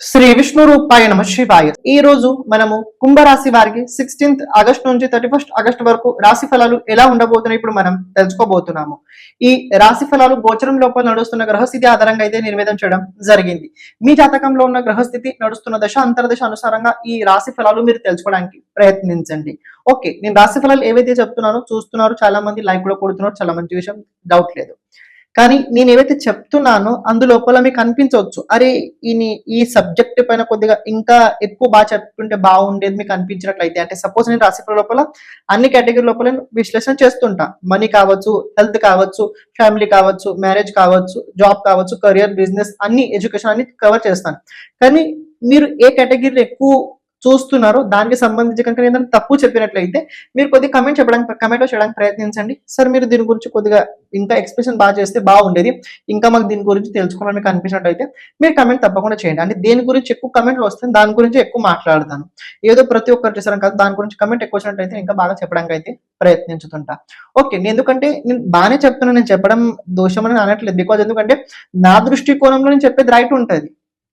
శ్రీ విష్ణు రూపాయ నమ శివాయ. ఈ రోజు మనము కుంభరాశి వారికి సిక్స్టీన్త్ ఆగస్ట్ నుంచి థర్టీ ఫస్ట్ ఆగస్ట్ వరకు రాశి ఫలాలు ఎలా ఉండబోతున్నాయి ఇప్పుడు మనం తెలుసుకోబోతున్నాము. ఈ రాశి ఫలాలు గోచరం లోపల నడుస్తున్న గ్రహస్థితి ఆధారంగా అయితే నిర్వేదం చేయడం జరిగింది. మీ జాతకంలో ఉన్న గ్రహస్థితి నడుస్తున్న దశ అంతర్దశ అనుసారంగా ఈ రాశి ఫలాలు మీరు తెలుసుకోవడానికి ప్రయత్నించండి. ఓకే నేను రాశి ఫలాలు ఏవైతే చెప్తున్నానో చూస్తున్నారు చాలా మంది లైక్ కూడా కొడుతున్నారు చాలా మంచి విషయం డౌట్ లేదు. కానీ నేను ఏవైతే చెప్తున్నానో అందులోపల మీకు అనిపించవచ్చు. అరే ఈ ఈ సబ్జెక్ట్ పైన కొద్దిగా ఇంకా ఎక్కువ బాగా చెప్తుంటే బాగుండేది మీకు అనిపించినట్లయితే అంటే సపోజ్ నేను రాశి లోపల అన్ని కేటగిరీ లోపల విశ్లేషణ చేస్తుంటా. మనీ కావచ్చు హెల్త్ కావచ్చు ఫ్యామిలీ కావచ్చు మ్యారేజ్ కావచ్చు జాబ్ కావచ్చు కెరియర్ బిజినెస్ అన్ని ఎడ్యుకేషన్ అన్ని కవర్ చేస్తాను. కానీ మీరు ఏ కేటగిరీ ఎక్కువ చూస్తున్నారో దానికి సంబంధించి కనుక ఏదైనా తప్పు చెప్పినట్లయితే మీరు కొద్దిగా కమెంట్ చెప్పడానికి కమెంట్ చేయడానికి ప్రయత్నించండి. సార్ మీరు దీని గురించి కొద్దిగా ఇంకా ఎక్స్ప్రెషన్ బాగా చేస్తే బాగుండేది. ఇంకా మాకు దీని గురించి తెలుసుకోవాలని మీకు అనిపించినట్లయితే మీరు కమెంట్ తప్పకుండా చేయండి. అంటే దేని గురించి ఎక్కువ కమెంట్లు వస్తే దాని గురించి ఎక్కువ మాట్లాడతాను. ఏదో ప్రతి ఒక్కరు చేశారు కాదు దాని గురించి కమెంట్ ఎక్కువ వచ్చినట్టయితే ఇంకా బాగా చెప్పడానికి అయితే ప్రయత్నించుతుంటా. ఓకే నేను ఎందుకంటే నేను బాగానే చెప్తున్నాను నేను చెప్పడం దోషమని అనట్లేదు. బికాజ్ ఎందుకంటే నా దృష్టికోణంలో నేను చెప్పేది రైట్ ఉంటుంది.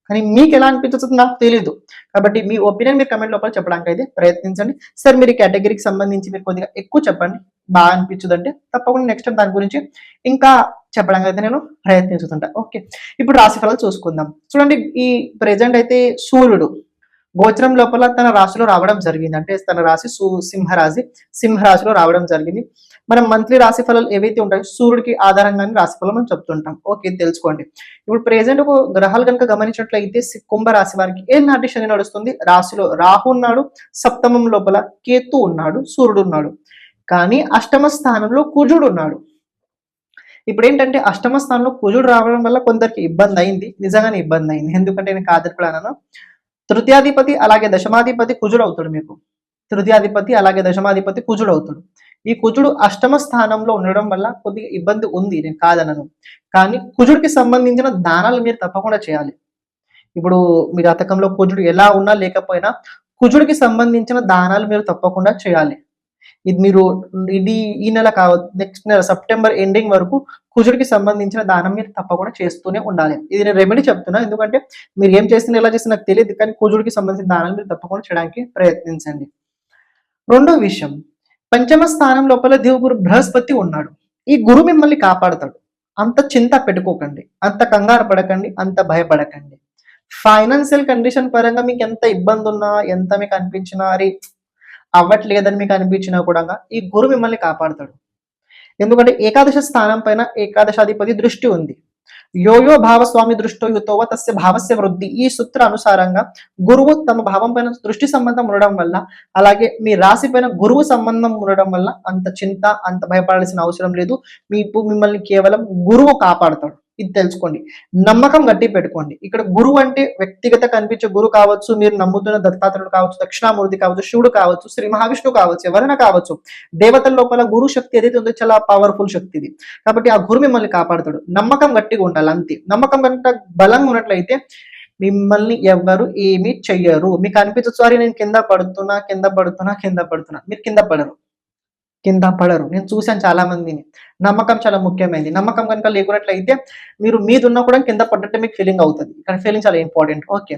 కానీ మీకు ఎలా అనిపించుతుంది నాకు తెలియదు కాబట్టి మీ ఒపీనియన్ మీరు కమెంట్ లోపల చెప్పడానికి అయితే ప్రయత్నించండి. సార్ మీరు కేటగిరీకి సంబంధించి మీరు కొద్దిగా ఎక్కువ చెప్పండి. బాగా అనిపించదంటే తప్పకుండా నెక్స్ట్ టైం దాని గురించి ఇంకా చెప్పడానికి అయితే నేను ప్రయత్నించుతుంటా ఓకే ఇప్పుడు రాశిఫలాలు చూసుకుందాం. చూడండి ఈ ప్రజెంట్ అయితే సూర్యుడు. గోచరం లోపల తన రాశిలో రావడం జరిగింది. అంటే తన రాశి సింహరాశి. సింహరాశిలో రావడం జరిగింది. మనం మంత్లీ రాశి ఫలాలు ఏవైతే ఉంటాయో సూర్యుడికి ఆధారంగానే రాశి ఫలం మనం చెప్తుంటాం. ఓకే తెలుసుకోండి. ఇప్పుడు ప్రెసెంట్ ఒక గ్రహాలు కనుక గమనించినట్లయితే కుంభ రాశి వారికి ఏ నాటి శని నడుస్తుంది? రాశిలో రాహు ఉన్నాడు సప్తమం లోపల కేతు ఉన్నాడు సూర్యుడు ఉన్నాడు. కానీ అష్టమ స్థానంలో కుజుడు ఉన్నాడు. ఇప్పుడు ఏంటంటే అష్టమ స్థానంలో కుజుడు రావడం వల్ల కొందరికి ఇబ్బంది అయింది. నిజంగానే ఇబ్బంది అయింది. ఎందుకంటే నేను కాదర్పడాను తృతీయాధిపతి అలాగే దశమాధిపతి కుజుడు అవుతాడు మీకు. తృతీయాధిపతి అలాగే దశమాధిపతి కుజుడు అవుతాడు ఈ కుజుడు అష్టమ స్థానంలో ఉండడం వల్ల కొద్దిగా ఇబ్బంది ఉంది నేను కాదనను. కానీ కుజుడికి సంబంధించిన దానాలు మీరు తప్పకుండా చేయాలి. ఇప్పుడు మీ జాతకంలో కుజుడు ఎలా ఉన్నా లేకపోయినా కుజుడికి సంబంధించిన దానాలు మీరు తప్పకుండా చేయాలి. ఇది మీరు ఇది ఈ నెల కావచ్చు నెక్స్ట్ నెల సెప్టెంబర్ ఎండింగ్ వరకు కుజుడికి సంబంధించిన దానం మీరు తప్పకుండా చేస్తూనే ఉండాలి. ఇది నేను రెమెడీ చెప్తున్నా. ఎందుకంటే మీరు ఏం చేస్తున్నా ఎలా చేస్తున్నా నాకు తెలియదు. కానీ కుజుడికి సంబంధించిన దానాన్ని మీరు తప్పకుండా చేయడానికి ప్రయత్నించండి. రెండో విషయం. పంచమ స్థానం లోపల దేవుగురు బృహస్పతి ఉన్నాడు. ఈ గురు మిమ్మల్ని కాపాడతాడు. అంత చింత పెట్టుకోకండి. అంత కంగారు పడకండి. అంత భయపడకండి. ఫైనాన్షియల్ కండిషన్ పరంగా మీకు ఎంత ఇబ్బంది ఉన్నా ఎంత మీకు అనిపించినా అరే అవ్వట్లేదని మీకు అనిపించినా కూడా ఈ గురు మిమ్మల్ని కాపాడతాడు. ఎందుకంటే ఏకాదశ స్థానం పైన ఏకాదశాధిపతి దృష్టి ఉంది. యోయో భావస్వామి దృష్టో యుతోవ తస్య భావస్య వృద్ధి ఈ సూత్ర అనుసారంగా గురువు తమ భావం పైన దృష్టి సంబంధం ఉండడం వల్ల అలాగే మీ రాశి పైన గురువు సంబంధం ఉండడం వల్ల అంత చింత అంత భయపడాల్సిన అవసరం లేదు. మీ మిమ్మల్ని కేవలం గురువు కాపాడతాడు. ఇది తెలుసుకోండి. నమ్మకం గట్టి పెట్టుకోండి. ఇక్కడ గురువు అంటే వ్యక్తిగత కనిపించే గురువు కావచ్చు మీరు నమ్ముతున్న దత్తాత్రుడు కావచ్చు దక్షిణామూర్తి కావచ్చు శివుడు కావచ్చు శ్రీ మహావిష్ణువు కావచ్చు ఎవరైనా కావచ్చు దేవతల లోపల గురు శక్తి ఏదైతే ఉందో చాలా పవర్ఫుల్ శక్తి ఇది. కాబట్టి ఆ గురు మిమ్మల్ని కాపాడుతాడు. నమ్మకం గట్టిగా ఉండాలి అంతే. నమ్మకం కనుక బలంగా ఉన్నట్లయితే మిమ్మల్ని ఎవ్వరు ఏమీ చెయ్యరు. మీకు అనిపించదు సారీ నేను కింద పడుతున్నా కింద పడుతున్నా కింద పడుతున్నా. మీరు కింద పడరు. కింద పడరు. నేను చూశాను చాలా మందిని నమ్మకం చాలా ముఖ్యమైనది నమ్మకం కనుక లేకున్నట్లయితే మీరు మీదున్నా కూడా కింద పడ్డట్టే మీకు ఫీలింగ్ అవుతుంది. ఇక్కడ ఫీలింగ్ చాలా ఇంపార్టెంట్ ఓకే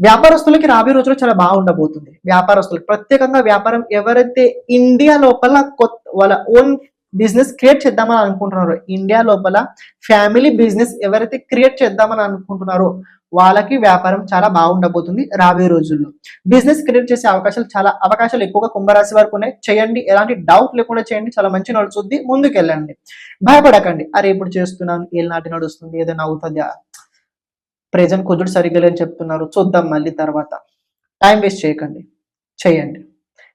వ్యాపారస్తులకి రాబోయే రోజులు చాలా బాగుండబోతుంది. వ్యాపారస్తులకు ప్రత్యేకంగా వ్యాపారం ఎవరైతే ఇండియా లోపల కొత్త వాళ్ళ ఓన్ బిజినెస్ క్రియేట్ చేద్దామని అనుకుంటున్నారు. ఇండియా లోపల ఫ్యామిలీ బిజినెస్ ఎవరైతే క్రియేట్ చేద్దామని అనుకుంటున్నారో వాళ్ళకి వ్యాపారం చాలా బాగుండబోతుంది రాబోయే రోజుల్లో. బిజినెస్ క్రియేట్ చేసే అవకాశాలు చాలా అవకాశాలు ఎక్కువగా కుంభరాశి వరకు ఉన్నాయి. చేయండి ఎలాంటి డౌట్ లేకుండా చేయండి. చాలా మంచి నడుస్తుంది ముందుకు వెళ్ళండి భయపడకండి. అరే ఇప్పుడు చేస్తున్నాను. ఏళ్ళనాటి నడుస్తుంది. ఏదైనా అవుతుంది ప్రజెంట్ కుదురు సరిగ్గా లేని చెప్తున్నారు. చూద్దాం మళ్ళీ తర్వాత. టైం వేస్ట్ చేయకండి. చేయండి.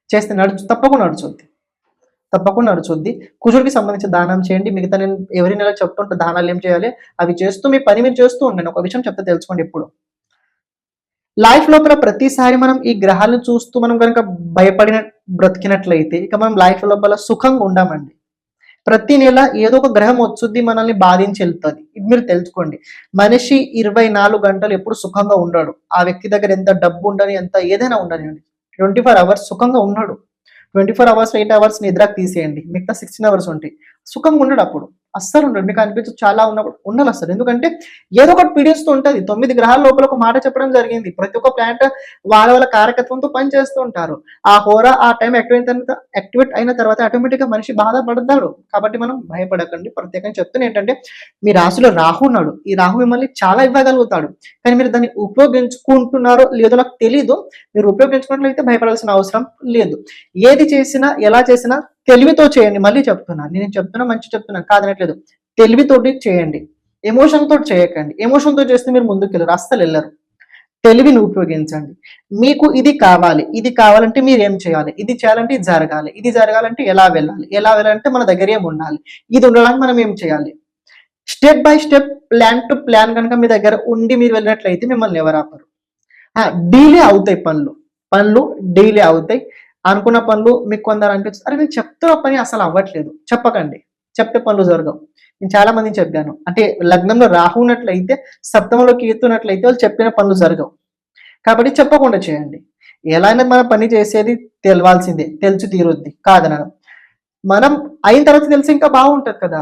చేస్తే నడుచు తప్పకుండా నడుచుద్ది. తప్పకుండా నడుచుద్ది. కుజుడికి సంబంధించి దానం చేయండి. మిగతా నేను ఎవరి నెల చెప్తుంటే దానాలు ఏం చేయాలి? అవి చేస్తూ మీ పని మీరు చేస్తూ ఉండండి. ఒక విషయం చెప్తే తెలుసుకోండి ఇప్పుడు. లైఫ్ లోపల ప్రతిసారి మనం ఈ గ్రహాలను చూస్తూ మనం కనుక భయపడిన బ్రతికినట్లయితే ఇక మనం లైఫ్ లోపల సుఖంగా ఉండమండి. ప్రతి నెల ఏదో ఒక గ్రహం వచ్చుద్ది మనల్ని బాధించి వెళ్తుంది. ఇది మీరు తెలుసుకోండి. మనిషి ఇరవై నాలుగు గంటలు ఎప్పుడు సుఖంగా ఉండడు. ఆ వ్యక్తి దగ్గర ఎంత డబ్బు ఉండని ఎంత ఏదైనా ఉండనివ్వండి. ట్వంటీ ఫోర్ అవర్స్ సుఖంగా ఉన్నాడు. Twenty four hours eight hours నిద్రకు తీసేయండి. మిగతా సిక్స్టీన్ అవర్స్ ఉంటాయి. సుఖంగా ఉండడు అప్పుడు. అస్సలు ఉండదు. మీకు అనిపించదు చాలా ఉన్నప్పుడు ఉండాలి అసలు ఎందుకంటే ఏదో ఒకటి పీడిస్తూ ఉంటుంది. తొమ్మిది గ్రహాల లోపల ఒక మాట చెప్పడం జరిగింది. ప్రతి ఒక్క ప్లాంట్ వాళ్ళ వాళ్ళ కారకత్వంతో పనిచేస్తూ ఉంటారు. ఆ హోరా ఆ టైం యాక్టివేట్ అయిన యాక్టివేట్ అయిన తర్వాత ఆటోమేటిక్గా మనిషి బాధపడతాడు. కాబట్టి మనం భయపడకండి. ప్రత్యేకంగా చెప్తున్నా ఏంటంటే మీ రాశిలో రాహు ఉన్నాడు. ఈ రాహు మిమ్మల్ని చాలా ఇవ్వగలుగుతాడు. కానీ మీరు దాన్ని ఉపయోగించుకుంటున్నారో లేదో నాకు తెలీదు. మీరు ఉపయోగించుకున్నట్లయితే భయపడాల్సిన అవసరం లేదు. ఏది చేసినా ఎలా చేసినా తెలివితో చేయండి. మళ్ళీ చెప్తున్నా. నేను చెప్తున్నా మంచి చెప్తున్నాను కాదనట్లేదు. తెలివితోటి చేయండి. ఎమోషన్ తోటి చేయకండి. ఎమోషన్తో చేస్తే మీరు ముందుకు వెళ్ళరు అస్సలు వెళ్ళరు. తెలివిని ఉపయోగించండి. మీకు ఇది కావాలి. ఇది కావాలంటే మీరు ఏం చేయాలి? ఇది చేయాలంటే ఇది జరగాలి. ఇది జరగాలంటే ఎలా వెళ్ళాలి? ఎలా వెళ్ళాలంటే మన దగ్గర ఏం ఉండాలి. ఇది ఉండడానికి మనం ఏం చేయాలి? Step by step plan to plan కనుక మీ దగ్గర ఉండి మీరు వెళ్ళినట్లయితే మిమ్మల్ని ఎవరు ఆపరు. డీలే అవుతాయి పనులు. పనులు డీలే అవుతాయి. అనుకున్న పనులు మీకు కొందరు అనిపిస్తుంది అరే నేను చెప్తున్న పని అసలు అవ్వట్లేదు. చెప్పకండి. చెప్తే పనులు జరగవు. నేను చాలా మందిని చెప్పాను. అంటే లగ్నంలో రాహు ఉన్నట్లయితే సప్తమంలో కీర్తున్నట్లయితే వాళ్ళు చెప్పిన పనులు జరగవు. కాబట్టి చెప్పకుండా చేయండి. ఎలా అయినా మనం పని చేసేది తెలవాల్సిందే. తెలిసి తీరుద్ది. కాదనడం మనం అయిన తర్వాత తెలిసి ఇంకా బాగుంటుంది కదా.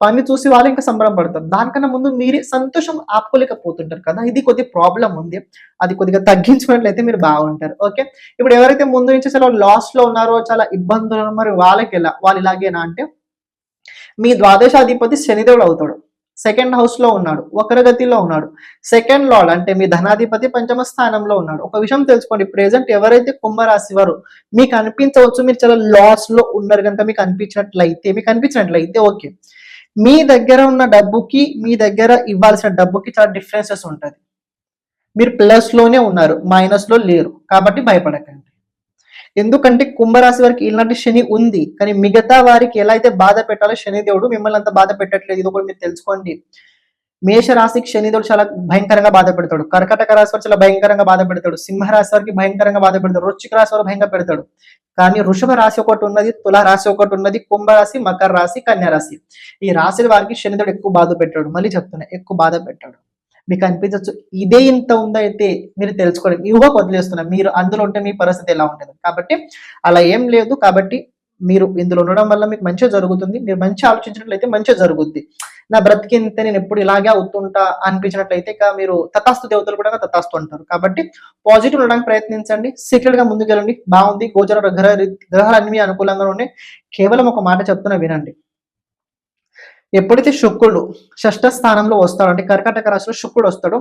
పని చూసి వాళ్ళు ఇంకా సంబరం పడతారు. దానికన్నా ముందు మీరే సంతోషం ఆపుకోలేకపోతుంటారు కదా. ఇది కొద్ది ప్రాబ్లం ఉంది. అది కొద్దిగా తగ్గించుకున్నట్లయితే మీరు బాగుంటారు. ఓకే? ఇప్పుడు ఎవరైతే ముందు నుంచి చాలా లాస్లో ఉన్నారో చాలా ఇబ్బందులు మరి వాళ్ళకి ఎలా వాళ్ళు ఇలాగేనా అంటే మీ ద్వాదశాధిపతి శనిదేవుడు అవుతాడు. సెకండ్ హౌస్లో ఉన్నాడు. వక్రగతిలో ఉన్నాడు. సెకండ్ లార్డ్ అంటే మీ ధనాధిపతి పంచమ స్థానంలో ఉన్నాడు. ఒక విషయం తెలుసుకోండి. ప్రెసెంట్ ఎవరైతే కుంభరాశి వారు మీకు అనిపించవచ్చు మీరు చాలా లాస్లో ఉన్నారు కనుక మీకు అనిపించినట్లయితే మీకు అనిపించినట్లయితే ఓకే. మీ దగ్గర ఉన్న డబ్బుకి మీ దగ్గర ఇవ్వాల్సిన డబ్బుకి చాలా డిఫరెన్సెస్ ఉంటుంది. మీరు ప్లస్లోనే ఉన్నారు మైనస్లో లేరు. కాబట్టి భయపడకండి. ఎందుకంటే కుంభరాశి వారికి ఇలాంటి శని ఉంది. కానీ మిగతా వారికి ఎలా అయితే బాధ పెట్టాలో శని దేవుడు మిమ్మల్ని అంత బాధ పెట్టట్లేదు. ఇది కూడా మీరు తెలుసుకోండి. మేషరాశికి రాశికి చాలా భయంకరంగా బాధ పెడతాడు కర్కటక రాశి వారు చాలా భయంకరంగా బాధ పెడతాడు సింహ రాశి వారికి భయంకరంగా బాధ పెడతాడు వృశ్చిక రాశి వారు భయంగా పెడతాడు కానీ వృషభ రాశి ఒకటి ఉన్నది తుల రాశి ఒకటి ఉన్నది కుంభ రాశి మకర రాశి కన్యా రాశి. ఈ రాశుల వారికి శనిదేవుడు ఎక్కువ బాధ పెట్టాడు. మళ్ళీ చెప్తున్నా ఎక్కువ బాధ పెట్టాడు. మీకు అనిపించవచ్చు ఇదే ఇంత ఉందైతే అయితే మీరు తెలుసుకోండి ఊహ వదిలేస్తున్నా. మీరు అందులో ఉంటే మీ పరిస్థితి ఎలా ఉంటుంది కాబట్టి అలా ఏం లేదు. కాబట్టి మీరు ఇందులో ఉండడం వల్ల మీకు మంచిగా జరుగుతుంది. మీరు మంచి ఆలోచించినట్లయితే మంచిగా జరుగుద్ది. నా బ్రతికింత నేను ఎప్పుడు ఇలాగే అవుతుంటా అనిపించినట్లయితే ఇక మీరు తతాస్తు దేవతలు కూడా తతాస్తు అంటారు కాబట్టి పాజిటివ్ ఉండడానికి ప్రయత్నించండి. సీక్రెట్గా ముందుకెళ్ళండి బాగుంది. గోచర గ్రహ గ్రహాలు అన్ని అనుకూలంగా ఉన్నాయి. కేవలం ఒక మాట చెప్తున్నా వినండి. ఎప్పుడైతే శుక్రుడు షష్ఠ స్థానంలో వస్తాడు అంటే కర్కాటక రాశిలో శుక్రుడు వస్తాడో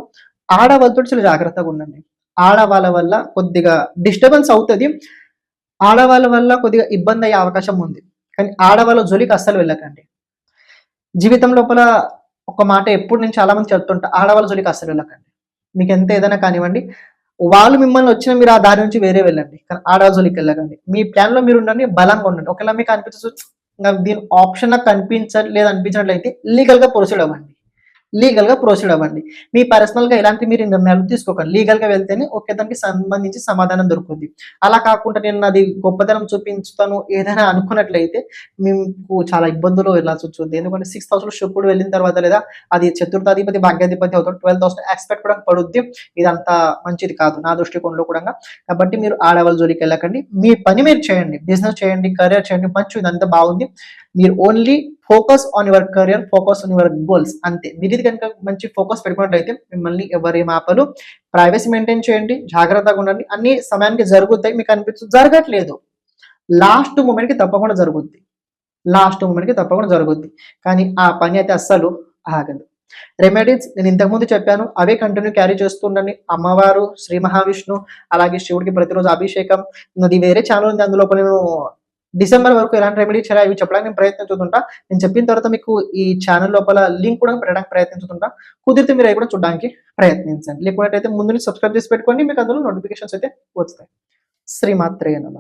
ఆడవాళ్ళతో చాలా జాగ్రత్తగా ఉండండి. ఆడవాళ్ళ వల్ల కొద్దిగా డిస్టర్బెన్స్ అవుతుంది. ఆడవాళ్ళ వల్ల కొద్దిగా ఇబ్బంది అయ్యే అవకాశం ఉంది. కానీ ఆడవాళ్ళ జోలికి అస్సలు వెళ్ళకండి. జీవితం లోపల ఒక మాట ఎప్పుడు నేను చాలా మంది చెప్తుంటా ఆడవాళ్ళ జోలికి అస్సలు వెళ్ళకండి. మీకు ఎంత ఏదైనా కానివ్వండి వాళ్ళు మిమ్మల్ని వచ్చిన మీరు ఆ దారి నుంచి వేరే వెళ్ళండి. కానీ ఆడవాళ్ళ జోలికి వెళ్ళకండి. మీ ప్లాన్లో మీరు ఉండండి బలంగా ఉండండి. ఒకవేళ మీకు అనిపించచ్చు దీని ఆప్షన్ నాకు కనిపించట్లేదు అనిపించినట్లయితే లీగల్గా ప్రొసీడ్ అవ్వండి. లీగల్గా ప్రొసీడ్ అవ్వండి. మీ పర్సనల్గా మీరు నిర్ణయాలు తీసుకోకండి. లీగల్గా వెళ్తేనే ఒకే దానికి సంబంధించి సమాధానం దొరుకుతుంది. అలా కాకుండా నేను అది గొప్పతనం చూపించుతాను ఏదైనా అనుకున్నట్లయితే మీకు చాలా ఇబ్బందులు వెళ్ళాల్సి వచ్చింది ఎందుకంటే సిక్స్ థౌసండ్ శుక్రుడు వెళ్ళిన తర్వాత లేదా అది చతుర్థాధిపతి భాగ్యాధిపతి అవుతాడు ట్వెల్వ్ థౌసండ్ ఎక్స్పెక్ట్ కూడా పడుద్ది. ఇదంతా మంచిది కాదు నా దృష్టికోణంలో కూడా. కాబట్టి మీరు ఆడవాళ్ళ జోలికి వెళ్ళకండి. మీ పని మీరు చేయండి. బిజినెస్ చేయండి కెరీర్ చేయండి మంచి ఇదంతా బాగుంది. మీరు only focus on your career focus on your goals అంతే. మీరు ఇది కనుక మంచి ఫోకస్ పెట్టుకున్నట్లయితే మిమ్మల్ని ఎవరి మాపలు ప్రైవసీ మెయింటైన్ చేయండి జాగ్రత్తగా ఉండండి. అన్ని సమయానికి జరుగుతాయి మీకు అనిపిస్తుంది జరగట్లేదు. లాస్ట్ మూమెంట్కి తప్పకుండా జరుగుద్ది. లాస్ట్ మూమెంట్కి తప్పకుండా జరుగుద్ది. కానీ ఆ పని అయితే అస్సలు ఆగదు. రెమెడీస్ నేను ఇంతకుముందు చెప్పాను అవే కంటిన్యూ క్యారీ చేస్తుండని అమ్మవారు శ్రీ మహావిష్ణు అలాగే శివుడికి ప్రతిరోజు అభిషేకం. అది వేరే ఛానల్ ఉంది అందులో నేను డిసెంబర్ వరకు ఎలాంటి రెమెడీ చేయాలి అవి చెప్పడానికి నేను ప్రయత్నించుతుంటా నేను చెప్పిన తర్వాత మీకు ఈ ఛానల్ లోపల లింక్ కూడా పెట్టడానికి ప్రయత్నించుతుంటా కుదిరితే మీరు అవి కూడా చూడడానికి ప్రయత్నించండి. లేకుంటే ముందు సబ్స్క్రైబ్ చేసి పెట్టుకోండి. మీకు అందులో నోటిఫికేషన్స్ అయితే వస్తాయి. శ్రీమాత్రేయ నమ.